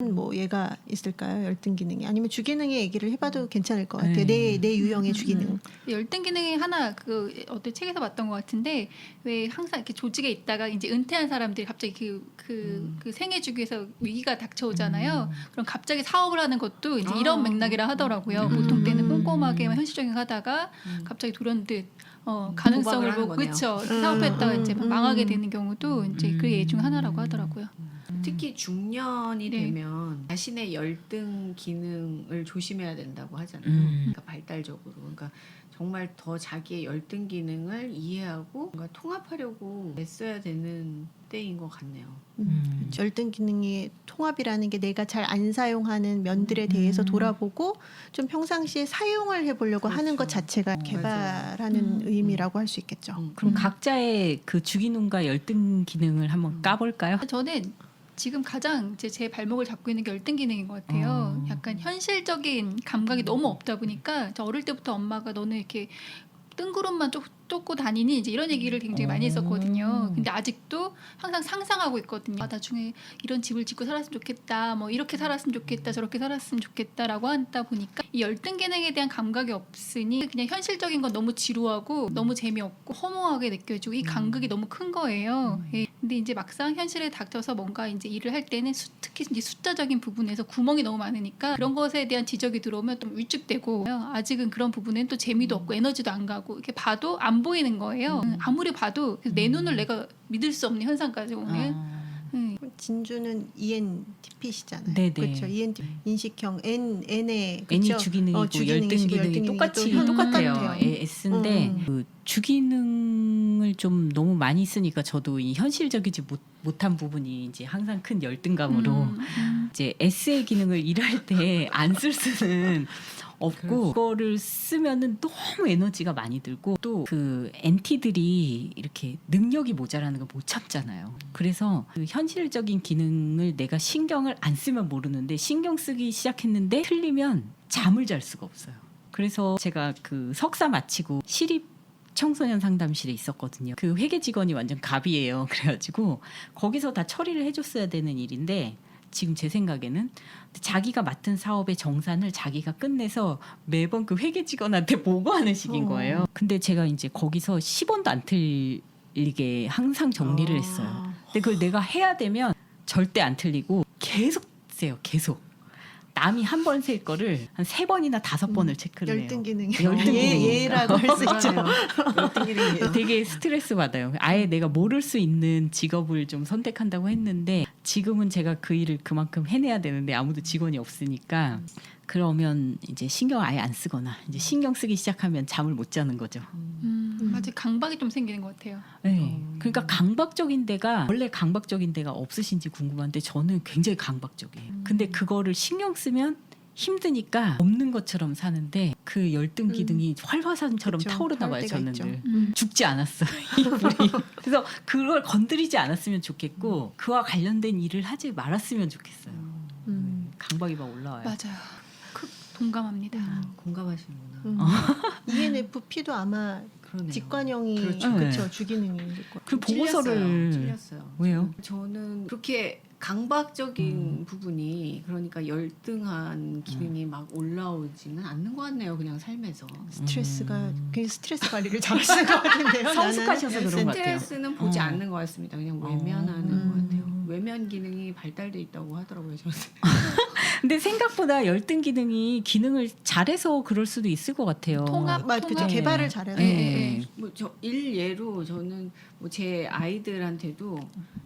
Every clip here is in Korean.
뭐 얘가 있을까요? 열등 기능이 아니면 주기능의 얘기를 해봐도 괜찮을 것 같아요. 네. 내, 내 유형의 주기능. 열등 기능이 하나 그 어떤 책에서 봤던 것 같은데 왜 항상 이렇게 조직에 있다가 이제 은퇴한 사람들이 갑자기 그그그 생애 주기에서 위기가 닥쳐오잖아요. 그럼 갑자기 사업을 하는 것도 이제 이런 아. 맥락이라 하더라고요. 음. 보통 때는 꼼꼼하게만 현실적인 거 하다가 음. 갑자기 돌연듯 어, 음, 가능성을 보고 음, 사업했다가 음, 이제 음. 망하게 되는 경우도 이제 그 예 중 하나라고 하더라고요. 특히 중년이 네. 되면 자신의 열등 기능을 조심해야 된다고 하잖아요. 음. 그러니까 발달적으로. 그러니까 정말 더 자기의 열등 기능을 이해하고 뭔가 통합하려고 애써야 되는 때인 것 같네요. 음. 그렇죠. 열등 기능의 통합이라는 게 내가 잘 안 사용하는 면들에 대해서 음. 돌아보고 좀 평상시에 사용을 해보려고 하는 것 그렇죠. 자체가 맞아요. 개발하는 음. 의미라고 할 수 있겠죠. 음. 그럼 음. 각자의 그 주기능과 열등 기능을 한번 음. 까볼까요? 저는 지금 가장 이제 제 발목을 잡고 있는 게 열등 기능인 것 같아요. 어. 약간 현실적인 감각이 너무 없다 보니까 저 어릴 때부터 엄마가 너는 이렇게 뜬구름만 쫓, 쫓고 다니니 이제 이런 얘기를 굉장히 많이 어. 했었거든요. 근데 아직도 항상 상상하고 있거든요. 아, 나중에 이런 집을 짓고 살았으면 좋겠다. 뭐 이렇게 살았으면 좋겠다. 저렇게 살았으면 좋겠다라고 하다 보니까 이 열등 기능에 대한 감각이 없으니 그냥 현실적인 건 너무 지루하고 너무 재미없고 허무하게 느껴지고 이 간극이 너무 큰 거예요. 예. 근데 이제 막상 현실에 닥쳐서 뭔가 이제 일을 할 때는 수- 특히 이제 숫자적인 부분에서 구멍이 너무 많으니까 그런 것에 대한 지적이 들어오면 좀 위축되고 아직은 그런 부분엔 또 재미도 없고 에너지도 안 가고 이렇게 봐도 안 보이는 거예요. 음. 아무리 봐도 내 눈을 내가 믿을 수 없는 현상까지 오는. 아. 음. 진주는 ENTP시잖아요. 네네. 그렇죠. ENTP 인식형 N N의 N이 그렇죠? 주기능이고 어, 주기능이시고 열등 기능이 열등 똑같이 똑같아요. 예, S인데 음. 그 주기능을 좀 너무 많이 쓰니까 저도 이 현실적이지 못, 못한 부분이 이제 항상 큰 열등감으로 음, 음. 이제 S의 기능을 일할 때 안 쓸 수는 없고 그렇죠. 그거를 쓰면은 너무 에너지가 많이 들고 또그 엔티들이 이렇게 능력이 모자라는 걸 못 참잖아요. 그래서 그 현실적인 기능을 내가 신경을 안 쓰면 모르는데 신경 쓰기 시작했는데 틀리면 잠을 잘 수가 없어요. 그래서 제가 그 석사 마치고 시립 청소년 상담실에 있었거든요. 그 회계 직원이 완전 갑이에요. 그래가지고 거기서 다 처리를 해줬어야 되는 일인데 지금 제 생각에는 자기가 맡은 사업의 정산을 자기가 끝내서 매번 그 회계 직원한테 보고하는 식인 어. 거예요. 근데 제가 이제 거기서 10원도 안 틀리게 항상 정리를 아. 했어요. 근데 그걸 내가 해야 되면 절대 안 틀리고 계속 세요. 계속. 남이 한 번 셀 거를 한 세 번이나 다섯 번을 체크를 해요. 열등 기능이 열등 예, 기능이니까. 예라고 할 수. 열등 기능이에요. 되게 스트레스 받아요. 아예 내가 모를 수 있는 직업을 좀 선택한다고 했는데 지금은 제가 그 일을 그만큼 해내야 되는데 아무도 직원이 없으니까 그러면 이제 신경 아예 안 쓰거나 이제 신경 쓰기 시작하면 잠을 못 자는 거죠. 음, 아직 강박이 좀 생기는 것 같아요. 네. 음. 그러니까 강박적인 데가 원래 강박적인 데가 없으신지 궁금한데 저는 굉장히 강박적이에요. 근데 그거를 신경 쓰면 힘드니까 없는 것처럼 사는데 그 열등 기능이 활화산처럼 그쵸. 타오르나 봐요 타올 때가 저는 있죠. 늘. 음. 죽지 않았어 이. 그래서 그걸 건드리지 않았으면 좋겠고 그와 관련된 일을 하지 말았으면 좋겠어요. 음. 강박이 막 올라와요. 맞아요. 크, 동감합니다. 아, 공감하시는구나. 음. 어. ENFP도 아마 그러네요. 직관형이 그렇죠. 그렇죠. 네. 주기능일 거예요. 그 보고서를 찔렸어요. 왜요? 저는 그렇게 강박적인 음. 부분이 그러니까 열등한 기능이 막 올라오지는 않는 것 같네요. 그냥 삶에서. 스트레스가 음. 굉장히 스트레스 관리를 잘하시는 것 같은데요. 성숙하셔서. 그런 것 같아요. 스트레스는 보지 어. 않는 것 같습니다. 그냥 외면하는 음. 것 같아요. 외면 기능이 발달돼 있다고 하더라고요. 저는. 근데 생각보다 열등 기능이 기능을 잘해서 그럴 수도 있을 것 같아요. 통합, 맞 그죠 통합. 개발을 잘해서 네. 네. 뭐저 일예로 저는 뭐 제 아이들한테도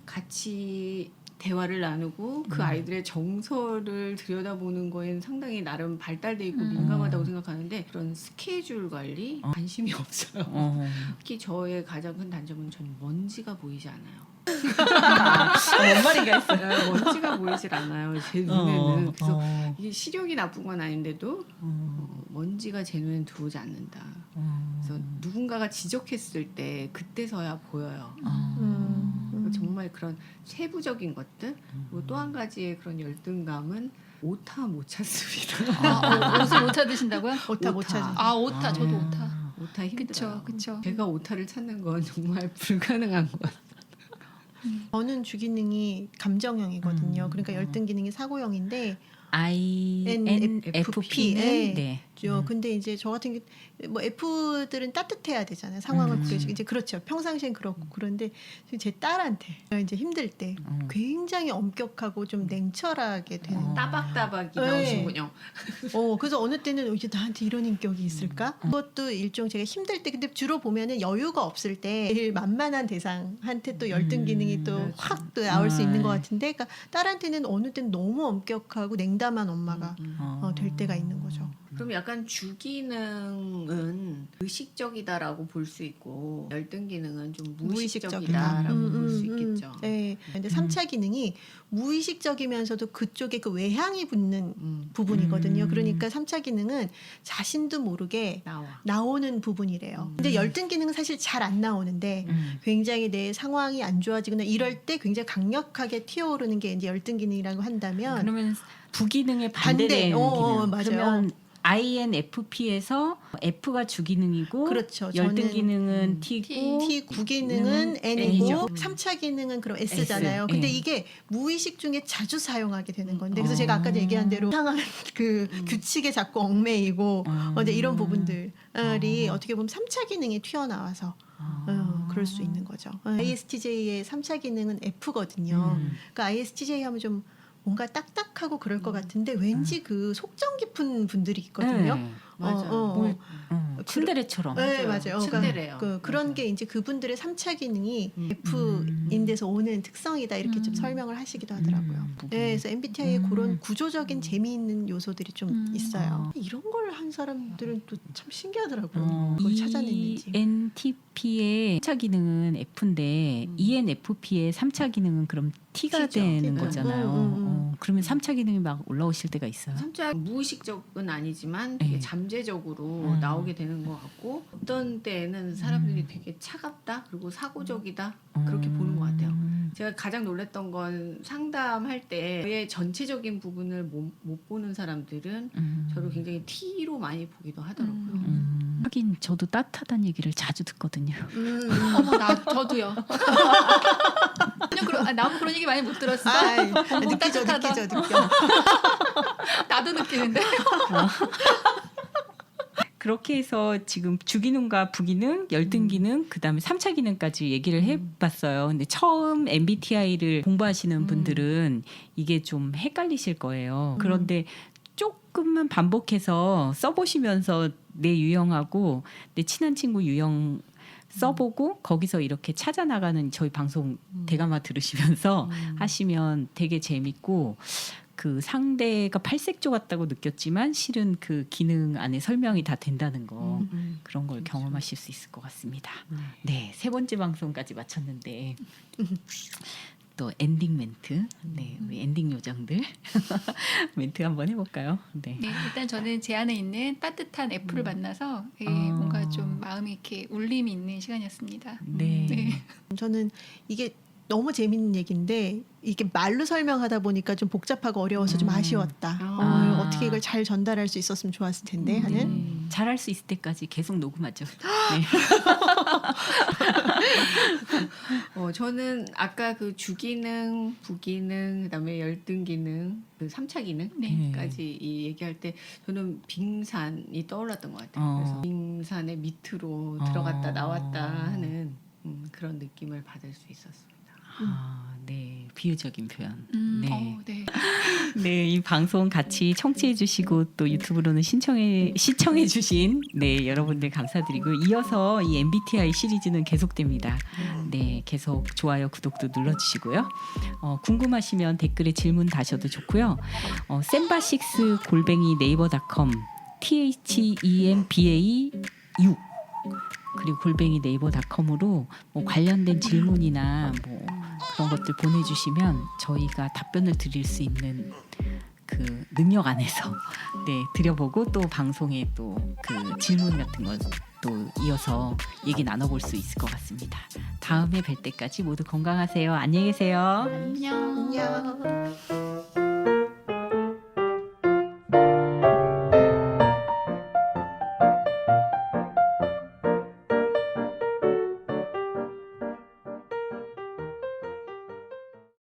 같이 대화를 나누고 그 음. 아이들의 정서를 들여다보는 거에는 상당히 나름 발달돼 있고 음. 민감하다고 생각하는데 그런 스케줄 관리 어. 관심이 없어요. 어. 특히 저의 가장 큰 단점은 전 먼지가 보이지 않아요. 뭔 말인가 했어. 네, 먼지가 보이질 않아요. 제 눈에는 그래서 어. 이게 시력이 나쁜 건 아닌데도 어. 어, 먼지가 제 눈에 들어오지 않는다. 어. 그래서 누군가가 지적했을 때 그때서야 보여요. 어. 음, 음. 정말 그런 세부적인 것들 그리고 또 한 가지의 그런 열등감은 오타 못 찾습니다. 아, 어, 옷을 못 찾으신다고요? 오타 못. 찾아. 아 오타 저도 아. 오타. 오타 힘들어요. 그쵸 그쵸. 제가 오타를 찾는 건 정말 불가능한 것 같아요. 음. 저는 주기능이 감정형이거든요. 음. 그러니까 열등 기능이 사고형인데 INFP는 네. 네. 죠. 음. 근데 이제 저 같은 게 뭐 F들은 따뜻해야 되잖아요. 상황을 음. 부여지고 이제 그렇죠. 평상시엔 그렇고 그런데 제 딸한테 이제 힘들 때 음. 굉장히 엄격하고 좀 냉철하게 되는. 어. 따박따박이 네. 나오시군요. 어 그래서 어느 때는 이제 나한테 이런 인격이 있을까? 음. 그것도 일종 제가 힘들 때 근데 주로 보면은 여유가 없을 때 제일 만만한 대상한테 또 열등 음, 기능이 또 그렇죠. 확또 나올 수 있는 것 아. 같은데, 그러니까 딸한테는 어느 때는 너무 엄격하고 냉담한 엄마가 음, 음. 어, 될 때가 있는 거죠. 그럼 약간 주기능은 의식적이다라고 볼 수 있고 열등 기능은 좀 무의식적이다라고 음, 볼수 음, 음. 있겠죠. 네. 근데 음. 삼차 기능이 무의식적이면서도 그쪽에 그 외향이 붙는 음, 부분이거든요. 음. 그러니까 삼차 기능은 자신도 모르게 나와. 나오는 부분이래요. 음. 근데 열등 기능은 사실 잘 안 나오는데 음. 굉장히 내 상황이 안 좋아지거나 이럴 때 굉장히 강력하게 튀어오르는 게 이제 열등 기능이라고 한다면 그러면 부기능의 반대. 반대되는 어, 어, 기능. 맞아요. 그러면 INFP에서 F가 주기능이고 그렇죠. 열등 기능은 음, T고 T 9 기능은 는 N이고 N이죠. 삼차 기능은 그럼 S잖아요. S. 근데 예. 이게 무의식 중에 자주 사용하게 되는 건데 그래서 어. 제가 아까 얘기한 대로 이상한 그 음. 규칙에 자꾸 얽매이고 어. 어, 근데 이런 부분들이 어. 어떻게 보면 삼차 기능이 튀어나와서 아. 어, 그럴 수 있는 거죠. 어, ISTJ의 삼차 기능은 F거든요. 음. 그러니까 ISTJ 하면 좀 뭔가 딱딱하고 그럴 음. 것 같은데 왠지 그 속정 깊은 분들이 있거든요. 네. 맞아. 어, 어, 뭘- 어. 어, 츤데레처럼. 네, 맞아요. 맞아요. 츤데레요. 그, 그런 맞아요. 게 이제 그분들의 삼차 기능이 음. F인 데서 오는 특성이다 이렇게 좀 음. 설명을 하시기도 하더라고요. 음, 네, 그래서 MBTI에 음. 그런 구조적인 재미있는 요소들이 좀 음. 있어요. 이런 걸 한 사람들은 또 참 신기하더라고요. 어, 그걸 찾아냈는지. ENTP의 3차 기능은 F인데 음. ENFP의 3차 기능은 그럼 T가 T죠. 되는 T는. 거잖아요. 음, 음, 음. 어, 그러면 3차 기능이 막 올라오실 때가 있어요. 삼자 무의식적은 아니지만 되게 네. 잠재적으로 음. 나오게 되는 것 같고 어떤 때에는 사람들이 음. 되게 차갑다 그리고 사고적이다 그렇게 보는 것 같아요. 제가 가장 놀랐던 건 상담할 때 저의 전체적인 부분을 못, 못 보는 사람들은 음. 저를 굉장히 T로 많이 보기도 하더라고요. 음. 음. 하긴 저도 따뜻하다는 얘기를 자주 듣거든요. 음, 음. 어머 나 저도요. 그냥 그런 아, 나도 그런 얘기 많이 못 들었어. 아이, 느끼죠, 따뜻하다. 느끼죠, 느껴. 나도 느끼는데. 그렇게 해서 지금 주기능과 부기능, 열등기능, 그다음에 3차 기능까지 얘기를 해봤어요. 근데 처음 MBTI를 공부하시는 음. 분들은 이게 좀 헷갈리실 거예요. 그런데 조금만 반복해서 써보시면서 내 유형하고 내 친한 친구 유형 써보고 거기서 이렇게 찾아 나가는 저희 방송 대감아 들으시면서 음. 하시면 되게 재밌고 그 상대가 팔색조 같다고 느꼈지만 실은 그 기능 안에 설명이 다 된다는 거 음, 음. 그런 걸 그렇죠. 경험하실 수 있을 것 같습니다. 음. 네, 세 번째 방송까지 마쳤는데 또 엔딩 멘트, 네, 우리 엔딩 요정들 멘트 한번 해볼까요? 네. 네, 일단 저는 제 안에 있는 따뜻한 F를 만나서 되게 아. 뭔가 좀 마음이 이렇게 울림이 있는 시간이었습니다. 네. 네. 저는 이게 너무 재밌는 얘기인데 이게 말로 설명하다 보니까 좀 복잡하고 어려워서 좀 음. 아쉬웠다. 아. 어, 어떻게 이걸 잘 전달할 수 있었으면 좋았을 텐데 음. 하는. 음. 잘할 수 있을 때까지 계속 녹음하죠. 네. 어, 저는 아까 그 주기능, 부기능, 그다음에 열등 기능, 그 3차 기능까지 이 얘기할 때 저는 빙산이 떠올랐던 것 같아요. 어. 그래서 빙산의 밑으로 어. 들어갔다 나왔다 하는 음, 그런 느낌을 받을 수 있었습니다. 아, 네, 비유적인 표현. 음, 네. 어, 네. 네, 이 방송 같이 청취해 주시고 또 유튜브로는 신청해 시청해 주신 네, 여러분들 감사드리고 이어서 이 MBTI 시리즈는 계속됩니다. 네, 계속 좋아요, 구독도 눌러 주시고요. 어, 궁금하시면 댓글에 질문 다셔도 좋고요. 어, 셈바식스 골뱅이 네이버닷컴 T H E M B A U 그리고 골뱅이 네이버닷컴으로 뭐 관련된 질문이나 뭐 그런 것들 보내주시면 저희가 답변을 드릴 수 있는 그 능력 안에서 네 드려보고 또 방송에 또 그 질문 같은 것또 이어서 얘기 나눠볼 수 있을 것 같습니다. 다음에 뵐 때까지 모두 건강하세요. 안녕히 계세요. 안녕. 안녕.